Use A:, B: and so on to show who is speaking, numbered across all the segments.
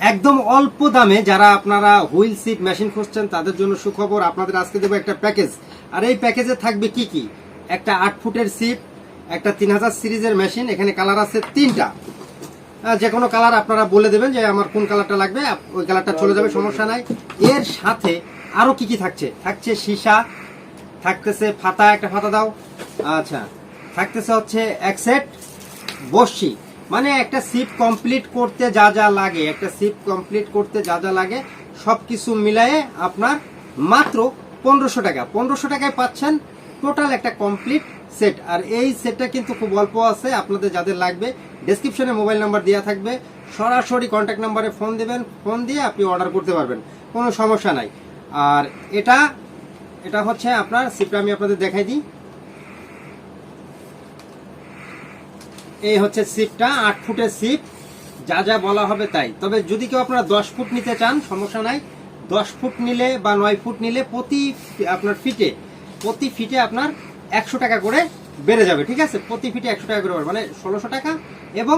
A: একদম অল্প দামে যারা আপনারা হুইল সিট মেশিন খুঁজছেন, তাদের জন্য সুখবর, আপনাদের আজকে দেবো একটা প্যাকেজ। আর এই প্যাকেজে থাকবে কি কি? একটা আট ফুটের সিট একটা তিন হাজার সিরিজের মেশিন, এখানে কালার আছে তিনটা। যে কোনো কালার আপনারা বলে দেবেন যে আমার কোন কালারটা লাগবে ওই কালারটা চলে যাবে, সমস্যা নাই। এর সাথে আরও কি কি থাকছে? থাকছে সীসা, থাকতেছে ফাতা, একটা ফাতা দাও। আচ্ছা থাকতেছে হচ্ছে এক সেট বসছি মানে একটা সিপ কমপ্লিট করতে যা যা লাগে, একটা সিপ কমপ্লিট করতে যা যা লাগে সব কিছু মিলায়ে আপনার মাত্র পনেরোশো টাকা। পনেরোশো টাকায় পাচ্ছেন টোটাল একটা কমপ্লিট সেট আর এই সেটটা কিন্তু খুব অল্প আছে, আপনাদের যাদের লাগবে ডেসক্রিপশনে মোবাইল নাম্বার দেওয়া থাকবে, সরাসরি কন্ট্যাক্ট নাম্বারে ফোন দেবেন ফোন দিয়ে আপনি অর্ডার করতে পারবেন, কোনো সমস্যা নাই। আর এটা এটা হচ্ছে আপনার সিপটা আমি আপনাদের দেখাই দিই। এই হচ্ছে সিপটা আট ফুটের সিপ যা যা বলা হবে তাই। তবে যদি কেউ আপনারা দশ ফুট নিতে চান, সমস্যা নাই। দশ ফুট নিলে বা নয় ফুট নিলে প্রতি আপনার ফিটে, প্রতি ফিটে আপনার একশো টাকা করে বেড়ে যাবে, ঠিক আছে? প্রতি ফিটে একশো টাকা করে। মানে ষোলোশো টাকা এবং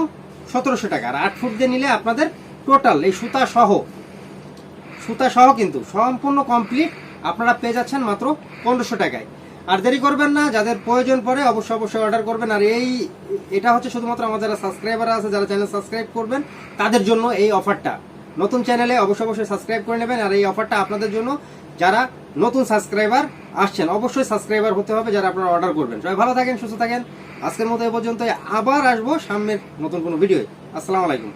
A: সতেরোশো টাকা। আর আট ফুট দিয়ে নিলে আপনাদের টোটাল এই সুতা সহ সুতা সহ কিন্তু সম্পূর্ণ কমপ্লিট আপনারা পেয়ে যাচ্ছেন মাত্র পনেরোশো টাকায়। আর দেরি করবেন না, যাদের প্রয়োজন পড়ে অবশ্যই অবশ্যই অর্ডার করবেন। আর এই, এটা হচ্ছে শুধুমাত্র আমাদের যারা সাবস্ক্রাইবার আছে, যারা চ্যানেল সাবস্ক্রাইব করবেন, তাদের জন্য এই অফারটা নতুন চ্যানেলে অবশ্যই অবশ্যই সাবস্ক্রাইব করে নেবেন, আর এই অফারটা আপনাদের জন্য যারা নতুন সাবস্ক্রাইবার আসছেন, অবশ্যই সাবস্ক্রাইবার হতে হবে যারা আপনারা অর্ডার করবেন। সবাই ভালো থাকেন, সুস্থ থাকেন। আজকের মতো এ পর্যন্ত আবার আসব সামনের নতুন কোনো ভিডিও আসসালামু আলাইকুম।